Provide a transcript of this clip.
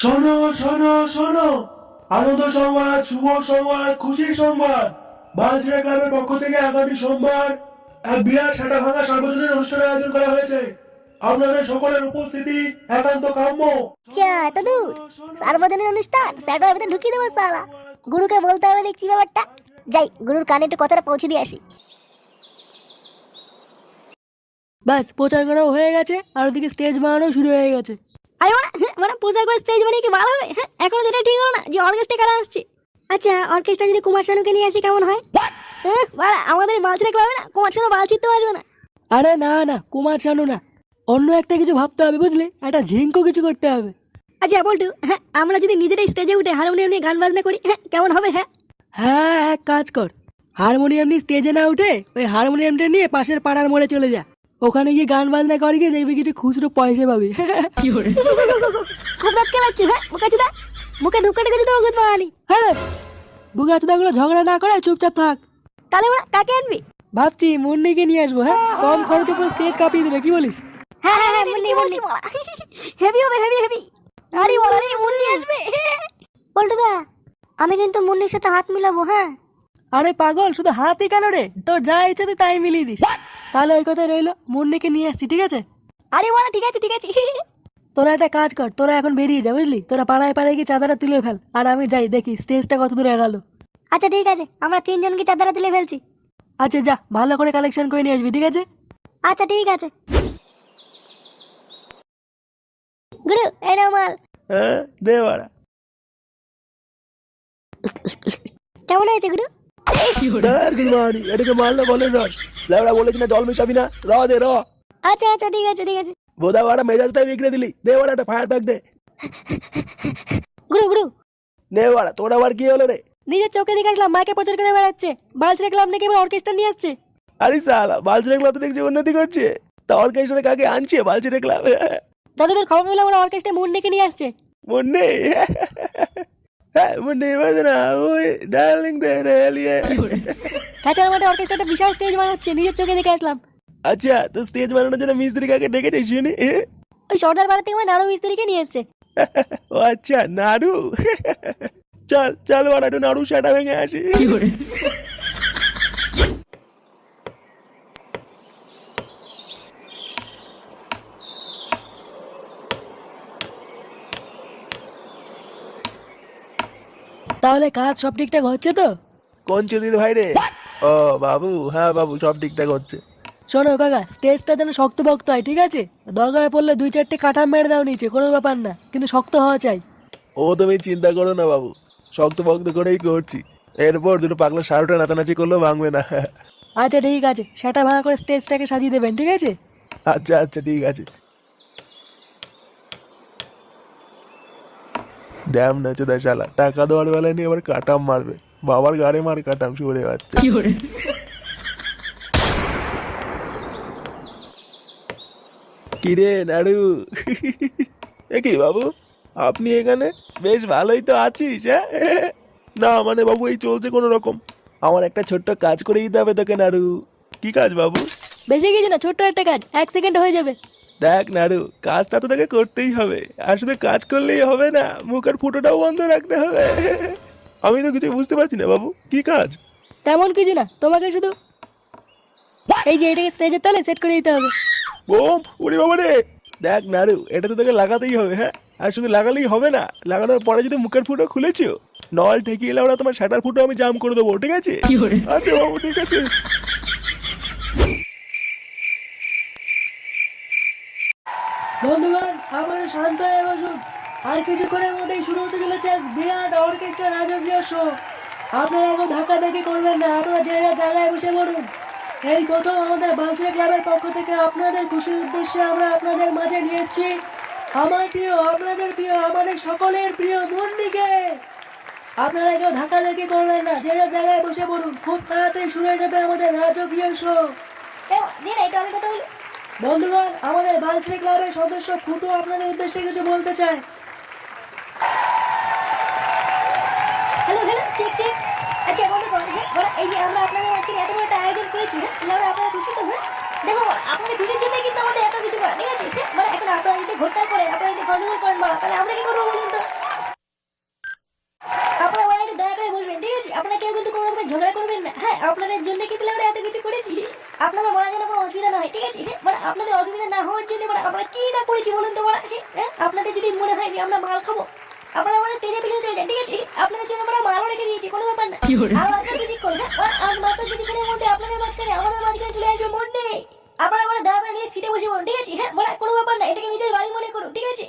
শোনো শোনো শোনো। আনন্দ সংবাদ শুভ সংবাদ খুশির সংবাদ। বালচিরা ক্লাবের পক্ষ থেকে আগামী সোমবার এক বিরাট সাটা ভাঙা সার্বজনীন অনুষ্ঠানের আয়োজন করা হয়েছে। আপনাদের সকলের উপস্থিতি একান্ত কাম্য। চা এত দূর। সার্বজনীন অনুষ্ঠান ভিতরে ঢুকিয়ে দেবো সালা গুরুকে বলতে হবে দেখছি ব্যাপারটা। যাই গুরুর কানে একটু কথাটা পৌঁছে দিয়ে আসি। ব্যাস প্রচার করাও হয়ে গেছে আর ওদিকে স্টেজ বানানো শুরু হয়ে গেছে। মানে মানে প্রচার করে স্টেজ বানিয়ে কি ভালো হবে? হ্যাঁ, এখনও যেটা ঠিক হলো না যে অর্কেস্ট্রা কারা আসছে? আচ্ছা অর্কেস্ট্রা যদি কুমার শানুকে নিয়ে আসি কেমন হয়? হ্যাঁ, বাড়া, আমাদের ক্লাবে না কুমার শানু বালচিতে আসবে না। আরে না না কুমার শানু না। অন্য একটা কিছু ভাবতে হবে বুঝলি? একটা ঝিঙ্কো কিছু করতে হবে। আচ্ছা বলটু হ্যাঁ আমরা যদি নিজেরাই স্টেজে উঠে হারমোনিয়াম নিয়ে গান বাজনা করি হ্যাঁ কেমন হবে হ্যাঁ? হ্যাঁ এক কাজ কর। হারমোনিয়াম নিয়ে স্টেজে না উঠে ওই হারমোনিয়ামটা নিয়ে পাশের পাড়ার মোড়ে চলে যা। ওখানে গিয়ে গান বাজনা করে গিয়ে দেখবি কিছু খুচরো পয়সা পাবি। খুব হ্যাঁ মুখে চুদা। মুখে ধুকাটে গেছে মানি হ্যাঁ বুকা চুদাগুলো ঝগড়া না করে চুপচাপ থাক। তাহলে ওরা কাকে আনবি? ভাবছি মুন্নিকে নিয়ে আসব হ্যাঁ? কম খরচে পুরো স্টেজ কাঁপিয়ে দেবে কি বলিস? হ্যাঁ হ্যাঁ হ্যাঁ মুন্নি মুন্নি। হেভি হবে হেভি হেভি আরে বলা রে মুন্নি আসবে। পল্টুদা আমি কিন্তু মুন্নির সাথে হাত মিলাবো হ্যাঁ? আরে পাগল শুধু হাতই কেন রে? তোর যা ইচ্ছে তুই তাই মিলিয়ে দিস। তাহলে ওই কথাই রইল মুন্নিকে নিয়ে আসছি ঠিক আছে? আরে বলা ঠিক আছে ঠিক আছে। তোরা একটা কাজ কর তোরা এখন বেরিয়ে যা বুঝলি? তোরা পাড়ায় পাড়ায় গিয়ে চাঁদাটা তুলে ফেল আর আমি যাই দেখি স্টেজটা কত দূরে গেল আচ্ছা ঠিক আছে আমরা তিনজনকে চাদরা তুলে ফেলছি। আচ্ছা যা ভালো করে কালেকশন করে নিয়ে আসবি ঠিক আছে? আচ্ছা ঠিক আছে। গুরু এই মাল। হ্যাঁ দে বাড়া। কেমন হয়েছে গুরু? এটাকে মারলে বলেন রস লেবড়া বলেছি না জল মেশাবি না। র দে র। আচ্ছা আচ্ছা ঠিক আছে ঠিক আছে। বোধা বাড়া মেজাজটা বিগড়ে দিলি। দে বাড়া একটা ফায়ার ব্যাগ দে। গুরু গুরু। নে বাড়া তোর আবার কি হলো রে? নিজের চোখে দেখে আসলাম মাকে প্রচার করে বেড়াচ্ছে। নাকি এবার অর্কেস্ট্রা নিয়ে আসছে। আরে সালা তো দেখছি উন্নতি করছে। তা অর্কেস্ট্রা কাকে আনছে? যতদূর খবর পেলাম ওরা অর্কেস্ট্রা মুন্নিকে নিয়ে আসছে। মুন্নে? হ্যাঁ মুন্নে বাজে না ওই ডার্লিং দে রে লিয়ে কাঁচার মাঠে অর্কেস্ট্রাটা বিশাল স্টেজ বানাচ্ছে নিজের চোখে দেখে আসলাম। আচ্ছা তো স্টেজ বানানোর জন্য মিস্ত্রি কাকে ডেকেছে শুনি ওই সর্দার বাড়ি থেকে নাড়ু মিস্ত্রিকে নিয়ে এসছে। ও আচ্ছা নাড়ু চল চল বাড়া একটু নাড়ু সেটা ভেঙে আসি। তাহলে কাজ সব ঠিকঠাক হচ্ছে তো? কোন চুদির ভাই রে? ও বাবু হ্যাঁ বাবু সব ঠিকঠাক হচ্ছে। শোনো কাকা স্টেজটা যেন শক্ত ভক্ত হয় ঠিক আছে? দরকারে পড়লে দুই চারটে কাঠা মেরে দাও নিচে কোনো ব্যাপার না কিন্তু শক্ত হওয়া চাই। ও তুমি চিন্তা করো না বাবু শক্ত ভক্ত করেই করছি। এরপর দুটো পাগলা সারোটা নাচানাচি করলেও ভাঙবে না। আচ্ছা ঠিক আছে সেটা ভাঙা করে স্টেজটাকে সাজিয়ে দেবেন ঠিক আছে? আচ্ছা আচ্ছা ঠিক আছে। ড্যাম নাচো দেয় শালা। টাকা দেওয়ার বেলায় নিয়ে আবার কাটাম মারবে। বাবার গাড়ি মার কাটাম শুয়ে বাচ্চা। কিরে? নাড়ু? এ কি বাবু? আপনি এখানে? বেশ ভালোই তো আছিস হ্যাঁ? না মানে বাবু এই চলছে কোনো রকম। আমার একটা ছোট্ট কাজ করে দিতে হবে তোকে নাড়ু। কি কাজ বাবু? বেশি কিছু না ছোট্ট একটা কাজ। এক সেকেন্ড হয়ে যাবে। দেখ নাড়ু কাজটা তো তোকে করতেই হবে। আর শুধু কাজ করলেই হবে না মুখের ফুটোটাও বন্ধ রাখতে হবে। আমি তো কিছু বুঝতে পারছি না বাবু কি কাজ? তেমন কিছু না তোমাকে শুধু এই যে এটাকে স্টেজের তলে সেট করে দিতে হবে। বোম উড়ি বাবা রে! দেখ নাড়ু এটা তো তোকে লাগাতেই হবে হ্যাঁ? আর শুধু লাগালেই হবে না লাগানোর পরে যদি মুখের ফুটো খুলেছো নল ঠেকিয়ে এলে ওরা তোমার শাটার ফুটো আমি জাম করে দেবো ঠিক আছে? আচ্ছা বাবু ঠিক আছে। বন্ধুগণ আপনারা শান্ত হয়ে বসুন। আর কিছুক্ষণের মধ্যেই শুরু হতে চলেছে বিরাট অর্কেস্ট্রা রাজকীয় শো আপনারা এখন ধাক্কা দেখি করবেন না, আপনারা যে যার জায়গায় বসে পড়ুন। এই প্রথম আমাদের বালসিয়া ক্লাবের পক্ষ থেকে আপনাদের খুশির উদ্দেশ্যে আমরা আপনাদের মাঝে নিয়ে এসেছি। আমার প্রিয়, আপনাদের প্রিয়, আমাদের সকলের প্রিয় মুন্নিকে। আপনারা কেউ ধাক্কা দেখি করবেন না, যে যার জায়গায় বসে পড়ুন। খুব তাড়াতাড়ি শুরু হয়ে যাবে আমাদের রাজকীয় শো দিন, এটা অনেক কথা বলি বন্ধুগণ, আমাদের বালশ্রী ক্লাবের সদস্য ফুটু আপনাদের উদ্দেশ্যে কিছু বলতে চায়। হ্যালো হ্যালো চেক চেক আচ্ছা বন্ধুগণ হ্যাঁ এই যে আমরা আপনাদের আজকে এত বড় একটা আয়োজন করেছি হ্যাঁ তাহলে আপনারা খুশি তো হ্যাঁ? দেখো, আপনাদের খুশির জন্য কিন্তু আমাদের এত কিছু করা, ঠিক আছে? মানে এখন আপনারা যদি ঘোরটা করেন, আপনারা যদি গন্ডগোল করেন, বলা, তাহলে আমরা কি করব বলুন তো আপনাদের জন্য কি তাহলে আমরা এত কিছু করেছি আপনাদের বলার জন্য কোনো অসুবিধা না হয় ঠিক আছে? হ্যাঁ, মানে আপনাদের অসুবিধা না হওয়ার জন্য মানে আমরা কি না করেছি বলুন তো বলা হ্যাঁ আপনাদের যদি মনে হয় যে আমরা মাল খাব আপনারা মানে তেজে পিলিয়ে চলে যান ঠিক আছে? আপনাদের জন্য আমরা মালও রেখে দিয়েছি কোনো ব্যাপার না। আর মাত্র যদি করবে আর মাত্র যদি দিনের মধ্যে আপনাদের মাঝখানে আমাদের মাঝখানে চলে আসবে মন নেই। আপনারা মানে দাদা নিয়ে সিটে বসে পড়ুন ঠিক আছে? হ্যাঁ মানে কোনো ব্যাপার না এটাকে নিজের বাড়ি মনে করুন ঠিক আছে?